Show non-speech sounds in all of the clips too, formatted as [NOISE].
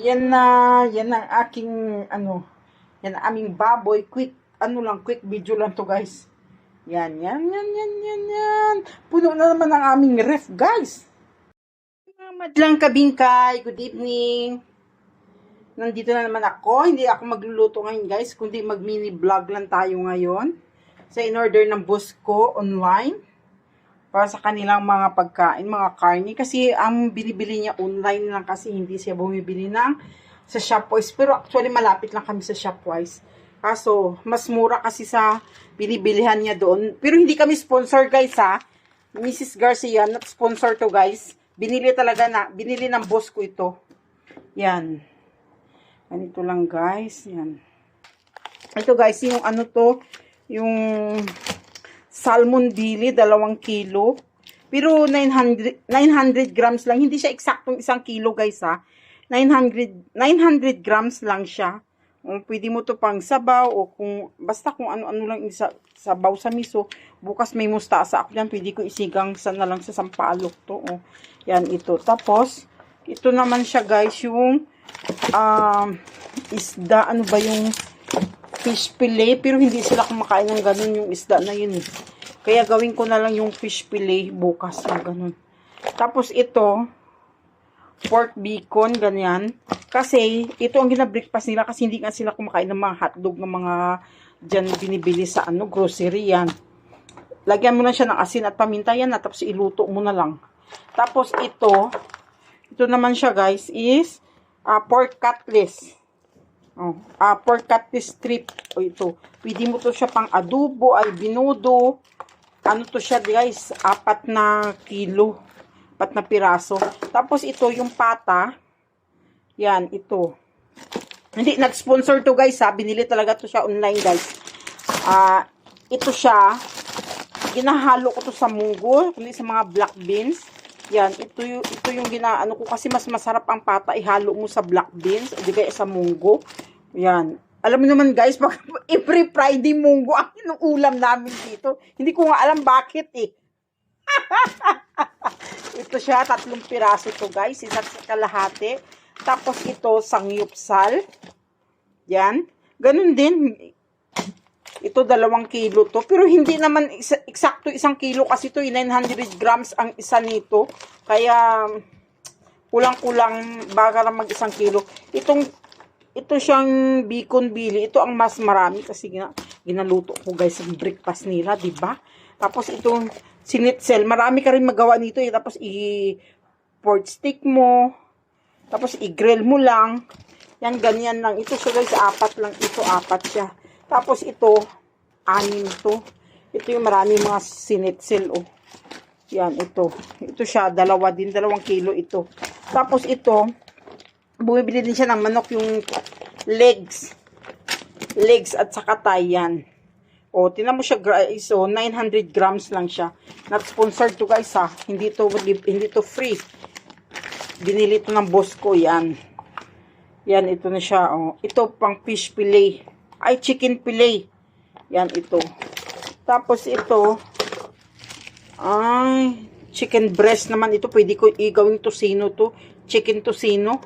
Yan na, yan ang aking, ano, yan ang aming baboy. Quick, ano lang, quick video lang to guys. Yan, yan, yan, yan, yan, yan. Puno na naman ang aming ref, guys. Madlang kabingkay, good evening. Nandito na naman ako. Hindi ako magluluto ngayon, guys. Kundi mag-mini vlog lang tayo ngayon. Sa in-order ng boss online. Para sa kanilang mga pagkain, mga karni. Kasi ang binibili niya online lang kasi hindi siya bumibili ng sa Shopwise. Pero actually malapit lang kami sa Shopwise. Kaso, mas mura kasi sa binibilihan niya doon. Pero hindi kami sponsor guys ha. Mrs. Garcia, not sponsor to guys. Binili talaga na, binili ng boss ko ito. Yan. Ganito lang guys. Yan. Ito guys, yung ano to, yung salmon dili, dalawang kilo. Pero 900, 900 grams lang. Hindi siya eksaktong isang kilo guys ha. 900, 900 grams lang siya. Um, pwede mo to pang sabaw o kung basta kung ano-ano lang isa sabaw sa miso. Bukas may mustasa ako yan. Pwede ko isigang sa na lang sa sampalok to. Oh. Yan ito. Tapos, ito naman siya guys yung um, isda. Ano ba yung fish fillet? Pero hindi sila kumakain ng ganun yung isda na yun. Kaya gawin ko na lang yung fish fillet bukas. Yung ganun. Tapos ito, pork bacon, ganyan. Kasi, ito ang ginabreakfast nila kasi hindi nga sila kumakain ng mga hotdog ng mga dyan binibili sa ano, grocery yan. Lagyan mo na siya ng asin at paminta yan na tapos iluto mo na lang. Tapos ito, ito naman siya guys is ah, pork cutlets. Oh, ah, pork cutlet strip. O ito, pwede mo to siya pang adobo, ay binudo. Ano to siya guys, apat na kilo apat na piraso. Tapos ito yung pata. Yan, ito. Hindi, nag-sponsor to guys ha. Binili talaga to siya online guys. Ah, ito siya. Ginahalo ko to sa munggo, kundi sa mga black beans. Yan, ito yung, ito yung ginaano ko kasi mas masarap ang pata ihalo mo sa black beans o di kaya sa munggo. Yan. Alam mo naman guys, pag [LAUGHS] every Friday munggo ang inuulam namin dito. Hindi ko nga alam bakit eh. [LAUGHS] ito siya, tatlong piraso to guys. Isa't sa kalahati. Tapos ito, sangyupsal. Yan. Ganun din. Ito, dalawang kilo to. Pero hindi naman eksakto isang kilo kasi ito, 900 grams ang isa nito. Kaya, kulang-kulang baka lang mag isang kilo. Itong, ito siyang bacon bili. Ito ang mas marami kasi gina, ginaluto ko guys ang breakfast nila, di ba? Tapos itong sinitsel. Marami ka rin magawa nito eh. Tapos i pork stick mo. Tapos i-grill mo lang. Yan, ganyan lang. Ito so guys, apat lang. Ito, apat siya. Tapos ito, anim to. Ito yung marami mga sinitsel, oh. Yan, ito. Ito siya, dalawa din. Dalawang kilo ito. Tapos ito, bumibili din siya ng manok yung legs. Legs at saka thigh yan. O, tinan mo siya guys. So, 900 grams lang siya. Not sponsored to guys ha. Hindi to, hindi to free. Binili to ng boss ko. Yan. Yan, ito na siya. Oh. Ito pang fish fillet. Ay, chicken fillet. Yan, ito. Tapos ito, ay, chicken breast naman ito. Pwede ko igawing tosino to. Chicken tosino.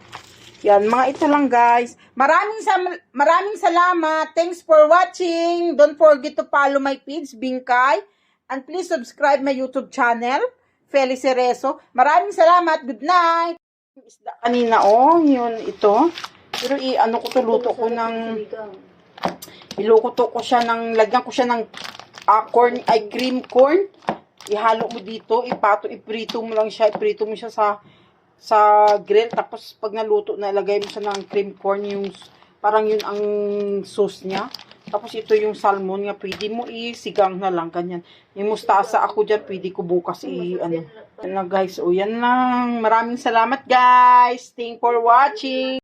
Yan, mga ito lang guys. Maraming sa maraming salamat. Thanks for watching. Don't forget to follow my page, Bingkay. And please subscribe my YouTube channel, Feli Cerezo. Maraming salamat. Good night. Isda kanina, oh, yun, ito. Pero i-ano ko to, luto ko ng, iluto ko siya ng, lagyan ko siya ng ah, corn, ay cream corn. Ihalo mo dito, ipato, iprito mo lang siya, iprito mo siya sa sa grill tapos pag naluto na ilagay mo siya ng cream corn yung parang yun ang sauce niya. Tapos ito yung salmon nga pwede mo isigang na lang ganyan. Yung mustasa ako dyan pwede ko bukas i ano yan lang guys. O yan lang. Maraming salamat guys. Thank for watching